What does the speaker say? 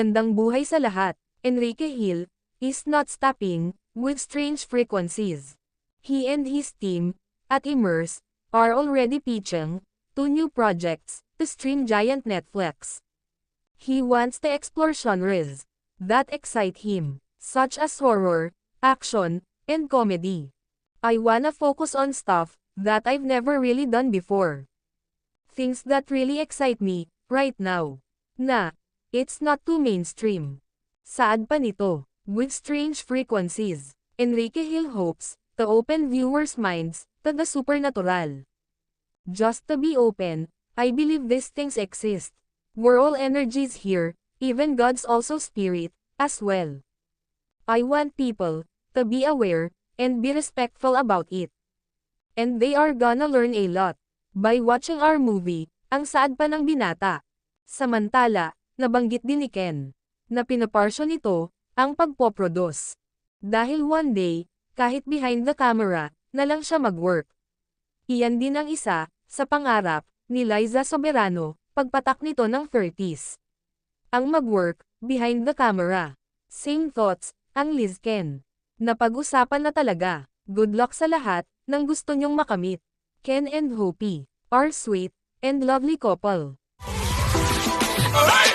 Magandang buhay sa lahat. Enrique Hill is not stopping with strange frequencies. He and his team at Immerse are already pitching two new projects to stream giant Netflix. He wants to explore genres that excite him, such as horror, action, and comedy. I wanna focus on stuff that I've never really done before. Things that really excite me, right now. Na, it's not too mainstream. Saad pa nito, with strange frequencies, Enrique Hill hopes to open viewers' minds to the supernatural. Just to be open, I believe these things exist. We're all energies here, even God's also spirit, as well. I want people to be aware and be respectful about it. And they are gonna learn a lot by watching our movie, ang saad pa ng binata. Samantala, nabanggit din ni Ken na pinaparsyo nito ang pagpoproduce. Dahil one day, kahit behind the camera, na lang siya mag-work. Iyan din ang isa sa pangarap ni Liza Soberano pagpatak nito ng 30s. Ang mag-work behind the camera. Same thoughts ang Liz Ken. Napag-usapan na talaga. Good luck sa lahat ng gusto nyong makamit. Ken and Hopi are sweet and lovely couple. Alright!